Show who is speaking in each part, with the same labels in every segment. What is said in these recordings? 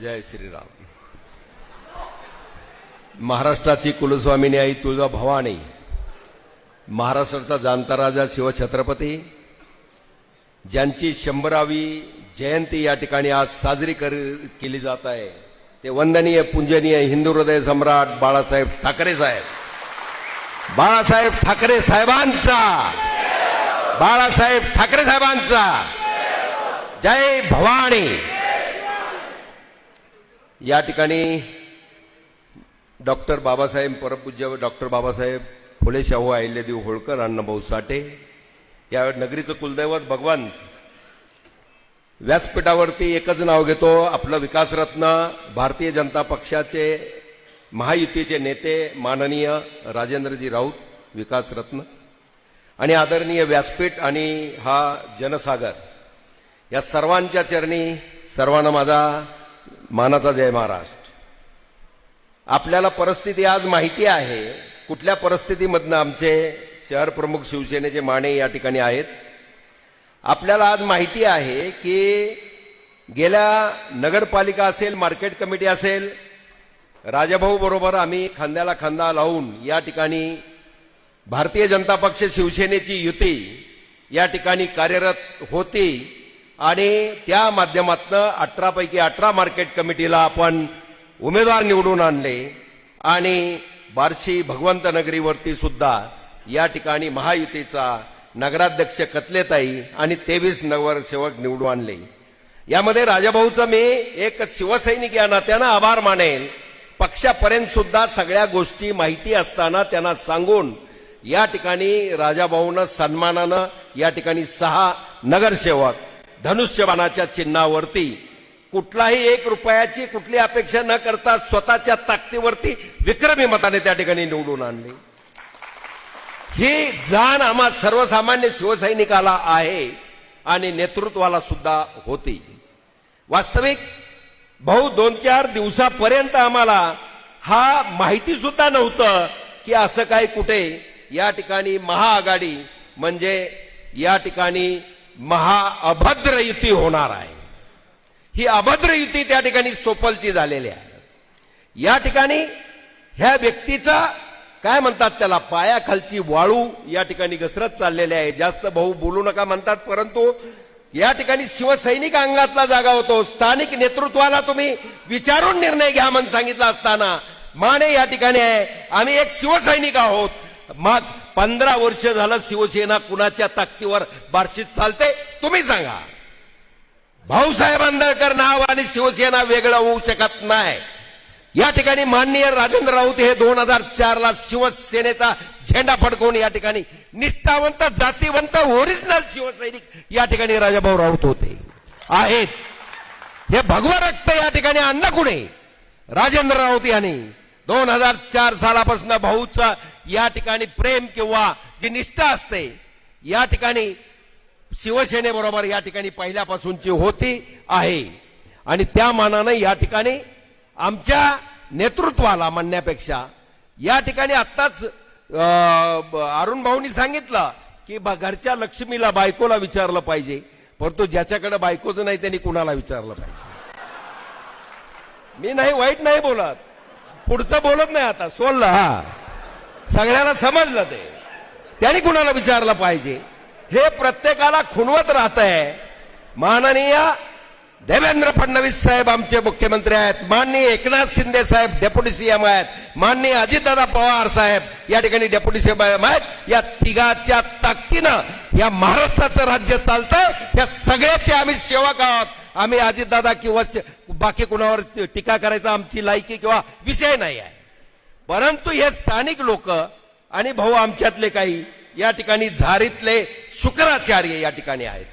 Speaker 1: जय श्रीराम. महाराष्ट्राची कुलस्वामिनी आई तुळजा भवानी महाराष्ट्राचा जाणता राजा शिवछत्रपती ज्यांची शंभरावी जयंती या ठिकाणी आज साजरी कर- केली जात आहे ते वंदनीय पूजनीय हिंदू हृदय सम्राट बाळासाहेब ठाकरे साहेब. बाळासाहेब ठाकरे साहेबांचा. बाळासाहेब ठाकरे साहेबांचा. जय भवानी. या ठिकाणी डॉक्टर बाबासाहेब परमपूज्य डॉक्टर बाबासाहेब फुले शाहू अहिल्यादेव होळकर अण्णाभाऊ साठे या नगरीचं कुलदैवत भगवान व्यासपीठावरती एकच नाव घेतो आपलं विकासरत्न भारतीय जनता पक्षाचे महायुतीचे नेते माननीय राजेंद्रजी राऊत विकासरत्न. आणि आदरणीय व्यासपीठ आणि हा जनसागर. या सर्वांच्या चरणी सर्वांना माझा मानाचा जय महाराष्ट्र. आपल्याला परिस्थिती आज माहिती आहे. कुठल्या परिस्थितीमधनं आमचे शहर प्रमुख शिवसेनेचे माने या ठिकाणी आहेत? आपल्याला आज माहिती आहे की गेल्या नगरपालिका असेल मार्केट कमिटी असेल राजाभाऊ बरोबर आम्ही खांद्याला खांदा लावून या ठिकाणी भारतीय जनता पक्ष शिवसेनेची युती या ठिकाणी कार्यरत होती. आणि त्या माध्यमातनं अठरापैकी अठरा मार्केट कमिटीला आपण उमेदवार निवडून आणले. आणि बार्शी भगवंत नगरीवरती सुद्धा या ठिकाणी महायुतीचा नगराध्यक्ष कतलेताई आणि तेवीस नगरसेवक निवडून आणले. यामध्ये राजाभाऊचं मी एक शिवसैनिक या नात्यानं आभार मानेल. पक्षापर्यंत सुद्धा सगळ्या गोष्टी माहिती असताना त्यांना सांगून या ठिकाणी राजाभाऊनं सन्मानानं या ठिकाणी सहा नगरसेवक धनुष्यबाणाच्या चिन्हावरती कुठलाही एक रुपयाची कुठली अपेक्षा न करता स्वतःच्या ताकदीवरती विक्रमी मताने त्या ठिकाणी निवडून आणले. ही जाण आम्हा सर्वसामान्य शिवसैनिकाला आहे आणि नेतृत्वाला सुद्धा होती. वास्तविक भाऊ दोन चार दिवसापर्यंत आम्हाला हा माहिती सुद्धा नव्हतं की असं काही कुठे या ठिकाणी महाआघाडी म्हणजे या ठिकाणी महाअभद्र युती होणार आहे. ही अभद्र युती त्या ठिकाणी सोपलची झालेली आहे. या ठिकाणी ह्या व्यक्तीचा काय म्हणतात त्याला पायाखालची वाळू या ठिकाणी घसरत चाललेली आहे. जास्त भाऊ बोलू नका म्हणतात परंतु या ठिकाणी शिवसैनिक अंगातला जागा होतो. स्थानिक नेतृत्वाला तुम्ही विचारून निर्णय घ्या म्हणून सांगितलं असताना माने या ठिकाणी आहे. आम्ही एक शिवसैनिक आहोत. मग पंधरा वर्ष झालं शिवसेना कुणाच्या ताकदीवर बार्शीत चालते? तुम्ही सांगा. भाऊसाहेब आंबेडकर नाव आणि शिवसेना वेगळं होऊ शकत नाही. या ठिकाणी माननीय राजेंद्र राऊत हे दोन हजार चार ला शिवसेनेचा झेंडा फडकवून या ठिकाणी निष्ठावंत जातीवंत ओरिजिनल शिवसैनिक या ठिकाणी राजाभाऊ राऊत होते. आहेत. हे भगवा रक्त या ठिकाणी अन्न कुणे? राजेंद्र राऊत यांनी. दोन हजार चार सालापासून भाऊचा या ठिकाणी प्रेम किंवा जी निष्ठा असते या ठिकाणी शिवसेनेबरोबर या ठिकाणी पहिल्यापासूनची होती आहे. आणि त्या मानानं या ठिकाणी आमच्या नेतृत्वाला म्हणण्यापेक्षा या ठिकाणी आत्ताच अरुण भाऊनी सांगितलं की घरच्या लक्ष्मीला बायकोला विचारलं पाहिजे. परंतु ज्याच्याकडे बायकोचं नाही त्यांनी कुणाला विचारलं पाहिजे? मी नाही वाईट नाही बोलत. पुढचं बोलत नाही आता. सोडलं हा. सगळ्याला समजलं ते. त्यांनी कुणाला विचारलं पाहिजे? हे प्रत्येकाला खुणवत राहत आहे माननीय देवेंद्र फडणवीस साहेब आमचे मुख्यमंत्री आहेत. माननीय एकनाथ शिंदे साहेब डेप्युटी सीएम आहेत. माननीय अजितदादा पवार साहेब या ठिकाणी डेप्युटी सीएम आहेत. या तिघाच्या ताकदीनं या महाराष्ट्राचं राज्य चालतं या सगळ्याचे आम्ही सेवक आहोत आम्ही अजितदादा किंवा बाकी कुणावर टीका करायचा आमची लायकी किंवा विषय नाही आहे. परंतु हे स्थानिक लोक आणि भाऊ आमच्यातले काही या ठिकाणी झारीतले शुक्राचार्य या ठिकाणी आहेत.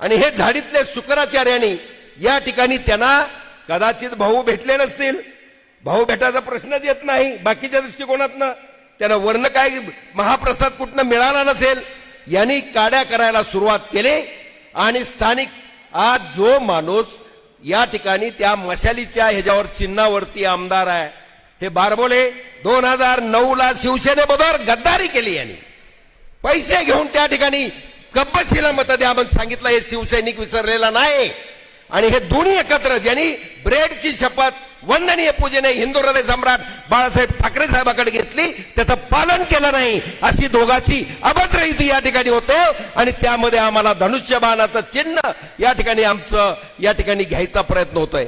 Speaker 1: आणि हे झाडीतले शुक्राचार्यांनी या ठिकाणी त्यांना कदाचित भाऊ भेटले नसतील. भाऊ भेटायचा प्रश्नच येत नाही. बाकीच्या दृष्टिकोनातनं त्यांना वर्ण काय महाप्रसाद कुठनं मिळाला नसेल यांनी काड्या करायला सुरुवात केली. आणि स्थानिक आज जो माणूस या ठिकाणी त्या मशालीच्या ह्याच्यावर चिन्हावरती आमदार आहे हे बारबोले दोन हजार नऊ ला शिवसेनेबरोबर गद्दारी केली यांनी. पैसे घेऊन त्या ठिकाणी कब्बशीला मत द्या म्हणून सांगितलं हे शिवसैनिक विसरलेला नाही. आणि हे दोन्ही एकत्र ज्यांनी ब्रेडची शपथ वंदनीय पूजेने हिंदू हृदय सम्राट बाळासाहेब ठाकरे साहेबाकडे घेतली त्याचं पालन केलं नाही अशी दोघांची अभद्र युती या ठिकाणी होते. आणि त्यामध्ये आम्हाला धनुष्यबाणाचं चिन्ह या ठिकाणी आमचं या ठिकाणी घ्यायचा प्रयत्न होतोय.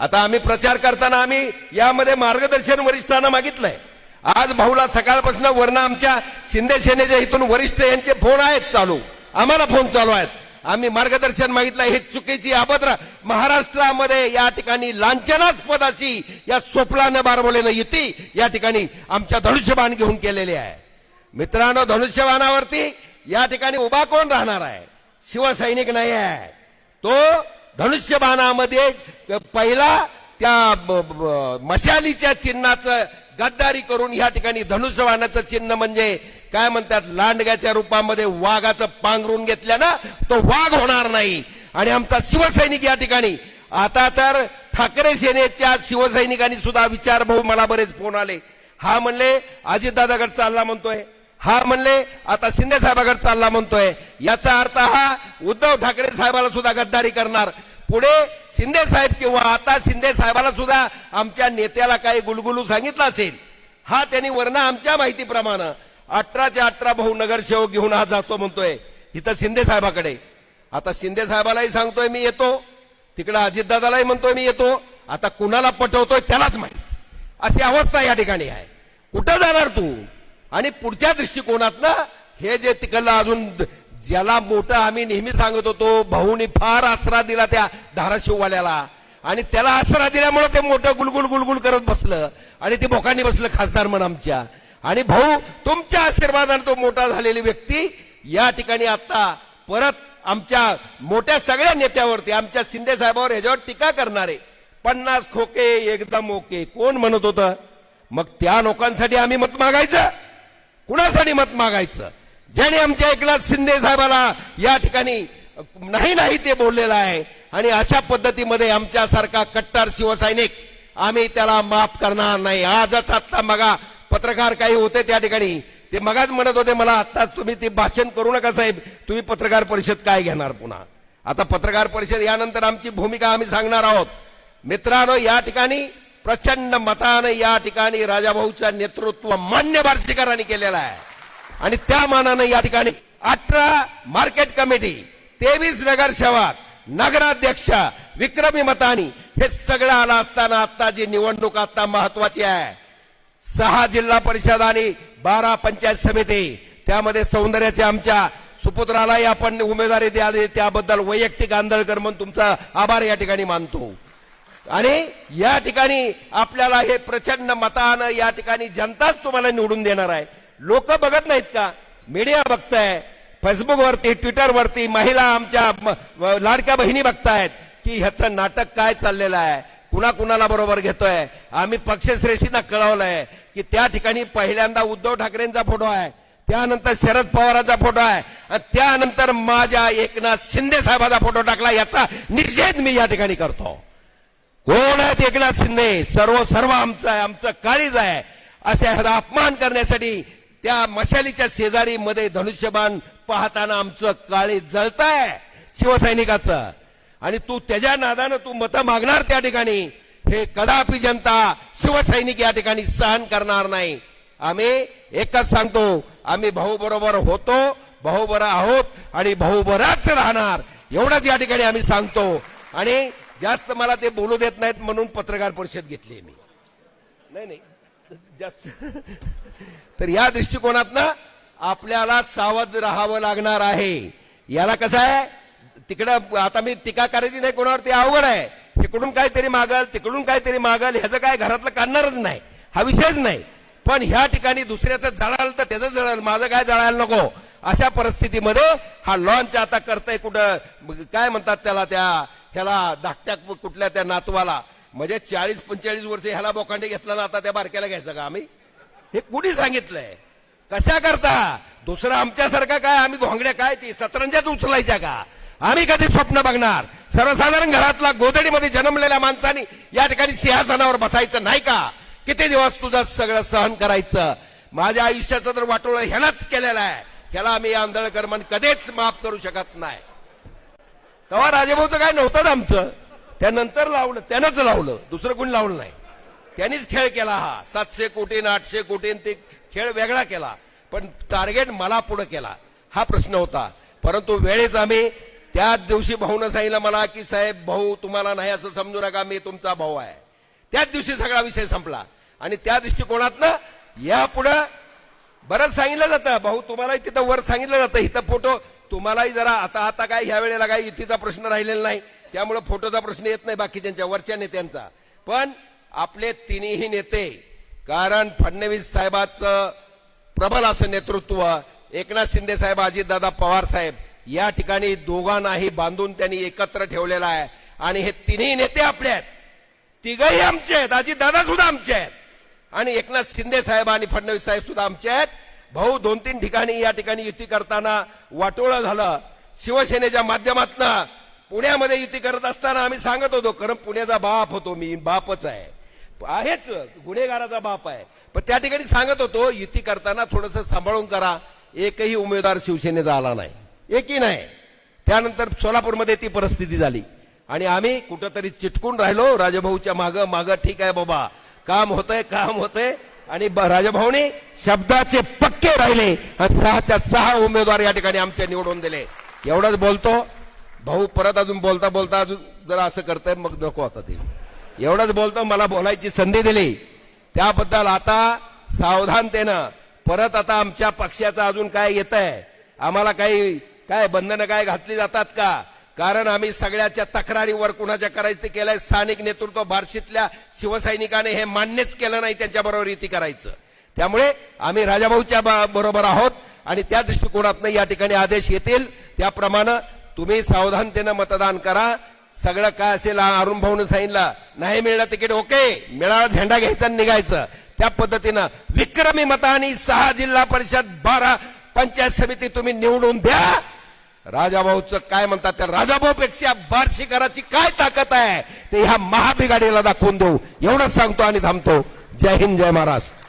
Speaker 1: आता आम्ही प्रचार करताना आम्ही यामध्ये मार्गदर्शन वरिष्ठांना मागितलंय. आज भाऊला सकाळपासून वर्ण आमच्या शिंदे सेनेच्या इथून वरिष्ठ यांचे फोन आहेत चालू. आम्हाला फोन चालू आहेत. आम्ही मार्गदर्शन मागितलं हे चुकीची अभद्र महाराष्ट्रामध्ये या ठिकाणी लांछनास्पद अशी या स्वप्नानं बारवलेलं युती या ठिकाणी आमच्या धनुष्यबाण घेऊन केलेली आहे. मित्रांनो धनुष्यबाणावरती या ठिकाणी उभा कोण राहणार आहे? शिवसैनिक नाही आहे. तो धनुष्यबाणामध्ये पहिला त्या ब- मशालीच्या चिन्हाचं गद्दारी करून या ठिकाणी धनुष्यबाणाचं चिन्ह म्हणजे काय म्हणतात लांडग्याच्या रूपामध्ये वाघाचं पांघरून घेतल्यानं तो वाघ होणार नाही. आणि आमचा शिवसैनिक या ठिकाणी. आता तर ठाकरे सेनेच्या शिवसैनिकांनी सुद्धा विचार भाऊ मला बरेच फोन आले. हा म्हणले अजितदादाकडे चालला म्हणतोय. हा म्हणले आता शिंदे साहेबाकडे चालला म्हणतोय. याचा अर्थ हा उद्धव ठाकरे साहेबाला सुद्धा गद्दारी करणार. पुढे शिंदे साहेब किंवा आता शिंदे साहेबाला सुद्धा आमच्या नेत्याला काही गुलगुलू सांगितलं असेल. हा त्यांनी वर्ण आमच्या माहितीप्रमाणे अठराच्या अठरा भाऊ नगरसेवक घेऊन हा जातो म्हणतोय. इथं शिंदे साहेबाकडे. आता शिंदे साहेबालाही सांगतोय मी येतो. तिकडे अजितदादालाही म्हणतोय मी येतो. आता कुणाला पटवतोय त्यालाच माहिती. अशी अवस्था या ठिकाणी आहे. कुठं जाणार तू? आणि पुढच्या दृष्टिकोनातनं हे जे तिकडलं अजून ज्याला मोठं आम्ही नेहमी सांगत होतो भाऊनी फार आसरा दिला त्या धाराशिववाल्याला. आणि त्याला आसरा दिल्यामुळे ते मोठं गुलगुल गुलगुल करत बसलं. आणि ते बोकांनी बसलं खासदार म्हण आमच्या. आणि भाऊ तुमच्या आशीर्वादाने तो मोठा झालेली व्यक्ती. या ठिकाणी आता परत आमच्या मोठ्या सगळ्या नेत्यावरती आमच्या शिंदे साहेबावर ह्याच्यावर टीका करणारे. पन्नास खोके एकदम ओके. कोण म्हणत होतं? मग त्या लोकांसाठी आम्ही मत मागायचं? कुणासाठी मत मागायचं? ज्याने आमच्या एकनाथ शिंदे साहेबाला या ठिकाणी नाही नाही ते बोललेलं आहे. आणि अशा पद्धतीमध्ये आमच्यासारखा कट्टर शिवसैनिक आम्ही त्याला माफ करणार नाही. आजच आत्ता मगा पत्रकार काही होते त्या ठिकाणी. ते मगाच म्हणत होते मला आत्ताच तुम्ही ते भाषण करू नका साहेब. तुम्ही पत्रकार परिषद काय घेणार पुन्हा? आता पत्रकार परिषद यानंतर आमची भूमिका आम्ही सांगणार आहोत. मित्रांनो या ठिकाणी प्रचंड मतानं या ठिकाणी राजाभाऊच्या नेतृत्व मान्य बार्शीकरांनी केलेलं आहे. आणि त्या मानानं या ठिकाणी अठरा मार्केट कमिटी तेवीस नगरसेवक नगराध्यक्ष विक्रमी मतानी हे सगळं आलं असताना आता जी निवडणूक आता महत्वाची आहे. सहा जिल्हा परिषद आणि बारा पंचायत समिती त्यामध्ये सौंदर्याच्या आमच्या सुपुत्रालाही आपण उमेदवारी द्यावी त्याबद्दल वैयक्तिक आंदळकर म्हणून तुमचा आभार या ठिकाणी मानतो. आणि या ठिकाणी आपल्याला हे प्रचंड मतानं या ठिकाणी जनताच तुम्हाला निवडून देणार आहे. लोक बघत नाहीत का? मीडिया बघताय फेसबुकवरती ट्विटरवरती महिला आमच्या लाडक्या बहिणी बघतायत की ह्याचं नाटक काय चाललेलं आहे? कुणा कुणाला बरोबर घेतोय? आम्ही पक्षश्रेष्ठींना कळवलंय की त्या ठिकाणी पहिल्यांदा उद्धव ठाकरेंचा फोटो आहे त्यानंतर शरद पवारांचा फोटो आहे आणि त्यानंतर माझ्या एकनाथ शिंदे साहेबाचा फोटो टाकला याचा निषेध मी या ठिकाणी करतो. कोण आहेत एकनाथ शिंदे? सर्व सर्व आमचं आहे आमचं काळीज आहे. अशा ह्याचा अपमान करण्यासाठी त्या मशालीच्या शेजारी मध्ये धनुष्यबाण पाहताना आमचं काळी जळताय शिवसैनिकाचं. आणि तू त्याच्या नादानं तू मतं मागणार त्या ठिकाणी. हे कदापि जनता शिवसैनिक या ठिकाणी सहन करणार नाही. आम्ही एकच सांगतो आम्ही भाऊ बरोबर होतो भाऊ बरं आहोत आणि भाऊ बराच राहणार. एवढंच या ठिकाणी आम्ही सांगतो. आणि जास्त मला ते बोलू देत नाहीत म्हणून पत्रकार परिषद घेतली मी. नाही नाही. जास्त. तर या दृष्टिकोनातनं आपल्याला सावध राहावं लागणार आहे. याला कसं आहे? तिकडं आता मी टीका करायची नाही कोणावर ते अवघड आहे. तिकडून काहीतरी मागल तिकडून काहीतरी मागल ह्याचं काय घरातलं काढणारच नाही. हा विषयच नाही. पण ह्या ठिकाणी दुसऱ्याचं जळालं तर त्याचं जळाल माझं काय जळायला नको? अशा परिस्थितीमध्ये हा लॉन्च आता करतय कुठं? काय म्हणतात त्याला त्या ह्याला धाकट्या कुठल्या त्या नातवाला? म्हणजे चाळीस पंचेचाळीस वर्ष ह्याला बोकांडे घेतला ना आता त्या बारक्याला घ्यायचं का आम्ही? हे कुणी सांगितलंय? कशा करता? दुसरं आमच्यासारखा काय? आम्ही घोंगड्या काय ती? सतरंजाच उचलायच्या का? आम्ही कधी स्वप्न बघणार? सर्वसाधारण घरातला गोदडीमध्ये जन्मलेल्या माणसाने या ठिकाणी सिंहासनावर बसायचं नाही का? किती दिवस तुझं सगळं सहन करायचं? माझ्या आयुष्याचं तर वाटोळं ह्यालाच केलेलं आहे. ह्याला आम्ही आंधळकर मन कधीच माफ करू शकत नाही. तेव्हा राजेभाऊचं काय नव्हतंच आमचं. त्यानंतर लावलं त्यानंच लावलं. दुसरं कोणी लावलं नाही. त्यांनीच खेळ केला हा. सातशे कोटी आठशे कोटी ते खेळ वेगळा केला. पण टार्गेट मला पुढे केला. हा प्रश्न होता. परंतु वेळेच आम्ही त्याच दिवशी भाऊनं सांगितलं मला की साहेब भाऊ तुम्हाला नाही असं समजू नका. मी तुमचा भाऊ आहे. त्याच दिवशी सगळा विषय संपला. आणि त्या दृष्टिकोनातनं यापुढं बरंच सांगितलं जातं. भाऊ तुम्हालाही तिथं वर सांगितलं जातं. इथं फोटो तुम्हालाही जरा आता आता काय ह्या वेळेला काय युतीचा प्रश्न राहिलेला नाही. त्यामुळे फोटोचा प्रश्न येत नाही बाकीच्यांच्या वरच्या नेत्यांचा. पण आपले तिन्ही नेते कारण फडणवीस साहेबाचं प्रबल असं नेतृत्व एकनाथ शिंदे साहेब अजितदादा पवार साहेब या ठिकाणी दोघांनाही बांधून त्यांनी एकत्र ठेवलेला आहे. आणि हे तिन्ही नेते आपले आहेत. तिघही आमचे आहेत. अजितदादा सुद्धा आमचे आहेत. आणि एकनाथ शिंदे साहेब आणि फडणवीस साहेब सुद्धा आमचे आहेत. भाऊ दोन तीन ठिकाणी या ठिकाणी युती करताना वाटोळं झालं. शिवसेनेच्या माध्यमातून पुण्यामध्ये युती करत असताना आम्ही सांगत होतो कारण पुण्याचा बाप होतो मी बापच आहे. आहेच गुन्हेगाराचा बाप आहे. पण त्या ठिकाणी सांगत होतो युती करताना थोडस सांभाळून करा. एकही उमेदवार शिवसेनेचा आला नाही. एकही नाही. त्यानंतर सोलापूरमध्ये ती परिस्थिती झाली. आणि आम्ही कुठंतरी चिटकून राहिलो राजभाऊच्या माग माग ठीक आहे बाबा. काम होतंय काम होतंय. आणि ब- राजभाऊने शब्दाचे पक्के राहिले आणि सहाच्या सहा उमेदवार या ठिकाणी आमचे निवडून दिले. एवढंच बोलतो. भाऊ परत अजून बोलता बोलता अजून जरा असं करताय मग नको आता ते. एवढंच बोलतो मला बोलायची संधी दिली. त्याबद्दल आता सावधानतेनं परत आता आमच्या पक्षाचं अजून काय येत आहे आम्हाला काही काय बंधनं काय घातली जातात का? कारण आम्ही सगळ्याच्या तक्रारीवर कुणाच्या करायचं ते केलंय? स्थानिक नेतृत्व बार्शीतल्या शिवसैनिकाने हे मान्यच केलं नाही त्यांच्या बरोबर युती करायचं. त्यामुळे आम्ही राजाभाऊच्या बरोबर आहोत आणि त्या दृष्टिकोनातनं या ठिकाणी आदेश येतील. त्याप्रमाणे तुम्ही सावधानतेनं मतदान करा. सगळं काय असेल अरुण भाऊन सांगितलं. नाही मिळलं तिकीट ओके. मिळाला झेंडा घ्यायचा आणि निघायचं. त्या पद्धतीनं विक्रमी मतानी सहा जिल्हा परिषद बारा पंचायत समिती तुम्ही निवडून द्या. राजाभाऊचं काय म्हणतात त्या राजाभाऊ पेक्षा बारशिकाराची काय ताकद आहे? ते ह्या महाबिगाडीला दाखवून देऊ. एवढंच सांगतो आणि थांबतो. जय हिंद जय महाराष्ट्र.